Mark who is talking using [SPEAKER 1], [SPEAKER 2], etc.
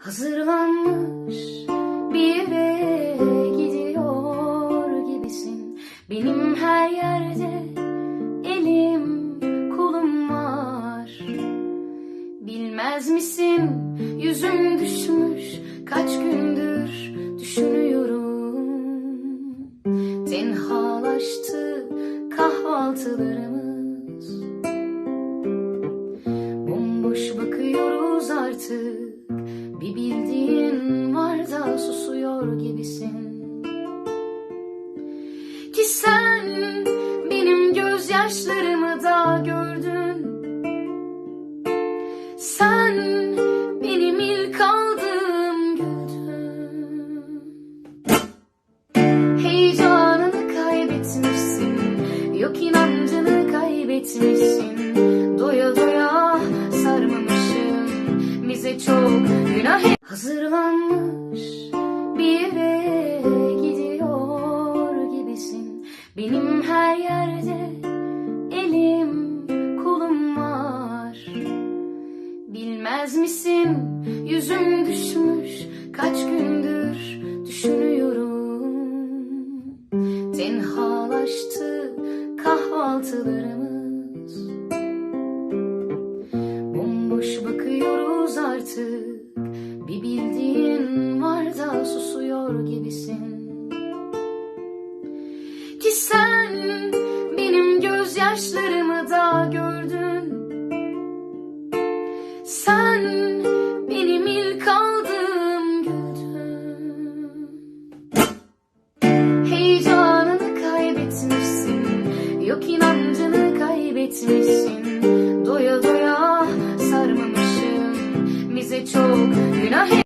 [SPEAKER 1] Hazırlanmış bir yere gidiyor gibisin. Benim her yerde elim kolum var. Bilmez misin? Yüzüm düşmüş. Kaç gündür düşünüyorum. Tenhalaştı kahvaltılarımız. Bomboş bakıyoruz artık Bir bildiğin var da susuyor gibisin. Ki sen benim gözyaşlarımı da gördün. Sen benim ilk aldığım güldün. Heyecanını kaybetmişsin Yok inancını kaybetmişsin. Doya doya Hazırlanmış. Bir yere gidiyor gibisin. Benim her yerde elim kolum var. Bilmez misin? Yüzüm düşmüş. Kaç gündür düşünüyorum. Tenhalaştı kahvaltılarımız. Bomboş bakıyoruz artık bir bildiğin var da susuyor gibisin. Ki sen benim gözyaşlarımı da gördün. Sen benim ilk aldığım güldün. Heyecanını kaybetmişsin Yok inancını kaybetmişsin. Doya doya homenaje.